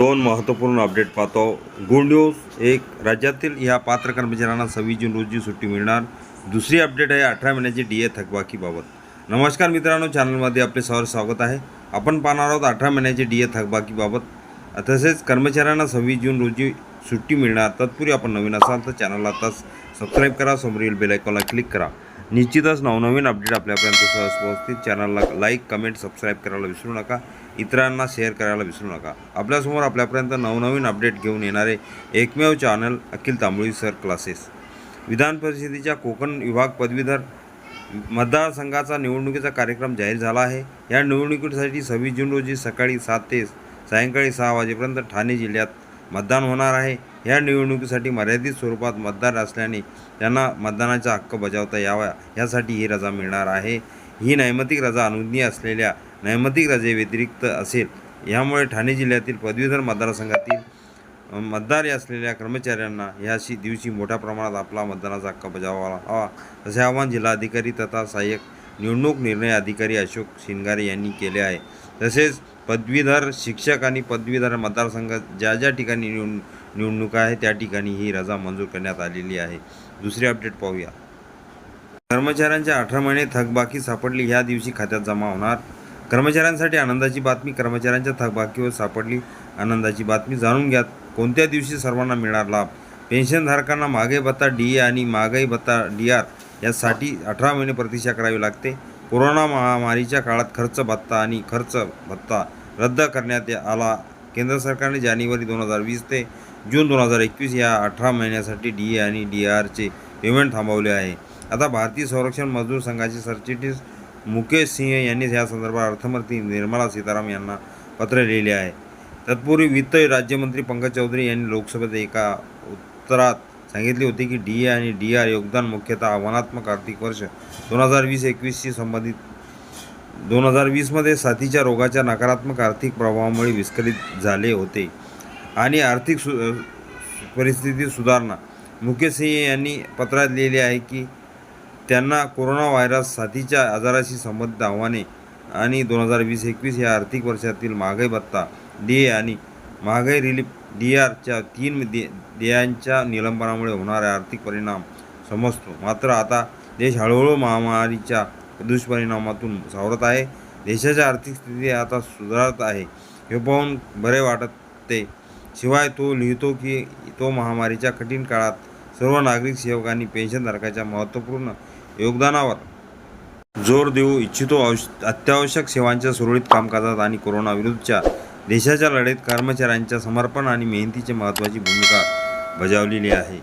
दोन महत्त्वपूर्ण अपडेट पाहतो. गुड न्यूज एक राज्यातील ह्या पात्र कर्मचाऱ्यांना सव्वीस जून रोजी सुट्टी मिळणार. दुसरी अपडेट आहे अठरा महिन्याची डी ए थकबाकीबाबत नमस्कार मित्रांनो चॅनलमध्ये आपले सहर स्वागत आहे. आपण पाहणार आहोत अठरा महिन्याची डी ए थकबाकीबाबत तसेच कर्मचाऱ्यांना सव्वीस जून रोजी सुट्टी मिळणार. तत्पूर्वी आपण नवीन असाल तर चॅनलला आताच सबस्क्राईब करा समोरील बेलायकॉनला क्लिक करा. निश्चितच नवनवीन अपडेट आपल्यापर्यंत सहज पोहोचतील चॅनलला लाईक कमेंट सबस्क्राईब करायला विसरू नका. इतरांना शेअर करायला विसरू नका. आपल्यासमोर आपल्यापर्यंत नवनवीन अपडेट घेऊन येणारे एकमेव channel Akhil Tamboli sir classes विधान परिषदेच्या कोकण विभाग पदवीधर मतदारसंघाचा निवडणुकीचा कार्यक्रम जाहीर झाला आहे. या निवडणुकीसाठी सव्वीस जून रोजी सकाळी सात ते सायंकाळी सहा वाजेपर्यंत ठाणे जिल्ह्यात मतदान होणार आहे. या निवडणुकीसाठी मर्यादित स्वरूपात मतदार असल्याने त्यांना मतदानाचा हक्क बजावता यावा यासाठी ही रजा मिळणार आहे. ही नैमतिक रजा अनुज्ञेय असलेल्या नैमतिक रजेव्यतिरिक्त असेल. यामुळे ठाणे जिल्ह्यातील पदवीधर मतदारसंघातील मतदार असलेल्या कर्मचाऱ्यांना याशी दिवशी मोठ्या प्रमाणात आपला मतदानाचा हक्क बजावावा हवा असे आवाहन जिल्हाधिकारी तथा सहाय्यक निवडणूक निर्णय अधिकारी अशोक शिंगारे यांनी केले आहे. तसेच पदवीधर शिक्षक आणि पदवीधर मतदारसंघ ज्या ज्या ठिकाणी निवडणूक निवडणुका आहे. त्या ठिकाणी ही रजा मंजूर करण्यात आलेली आहे. दुसरी अपडेट पाहूया. कर्मचाऱ्यांच्या अठरा महिने थकबाकी सापडली. ह्या दिवशी खात्यात जमा होणार. कर्मचाऱ्यांसाठी आनंदाची बातमी. कर्मचाऱ्यांच्या थकबाकीवर सापडली. आनंदाची बातमी जाणून घ्या. कोणत्या दिवशी सर्वांना मिळणार लाभ? पेन्शनधारकांना महागाई भत्ता डी ए आणि महागाई भत्ता डी आर यासाठी अठरा महिने प्रतीक्षा करावी लागते. कोरोना महामारीच्या काळात खर्च भत्ता आणि खर्च भत्ता रद्द करण्यात आला केंद्र सरकारने जानेवारी दोन हजार वीस ते जून दोन हजार एकवीस या अठरा महिन्यासाठी डी ए आणि डी आरचे पेमेंट थांबवले आहे. आता भारतीय संरक्षण मजदूर संघाचे सरचिटणीस मुकेश सिंह यांनी या संदर्भात अर्थमंत्री निर्मला सीताराम यांना पत्र लिहिले आहे. तत्पूर्वी वित्त राज्यमंत्री पंकज चौधरी यांनी लोकसभेत एका उत्तरात सांगितले होते की डी ए आणि डी आर योगदान मुख्यतः आव्हानात्मक आर्थिक वर्ष दोन हजार वीस एकवीसशी संबंधित दोन हजार वीसमध्ये साथीच्या रोगाच्या नकारात्मक आर्थिक प्रभावामुळे विस्कळीत झाले होते आणि आर्थिक सु परिस्थितीत सुधारणा. मुकेश सिंह यांनी पत्रात लिहिले आहे की त्यांना कोरोना व्हायरस साथीच्या आजाराशी संबंधित आव्हाने आणि दोन हजार वीस एकवीस या आर्थिक वर्षातील महागाई भत्ता डी ए आणि महागाई रिलीफ डी आरच्या तीन दे देयांच्या निलंबनामुळे होणारे आर्थिक परिणाम समजतो. मात्र आता देश हळूहळू महामारीच्या दुष्परिणामातून सावरत आहे. देशाची आर्थिक स्थिती आता सुधारत आहे. हे पाहून बरे वाटते. शिवाय तो लिहितो की तो महामारीच्या कठीण काळात सर्व नागरिक सेवकांनी पेन्शनधारकाच्या महत्त्वपूर्ण योगदानावर जोर देऊ इच्छितो. अत्यावश्यक सेवांच्या सुरळीत कामकाजात आणि कोरोनाविरुद्धच्या देशाच्या लढेत कर्मचाऱ्यांच्या समर्पण आणि मेहनतीची महत्त्वाची भूमिका बजावलेली आहे.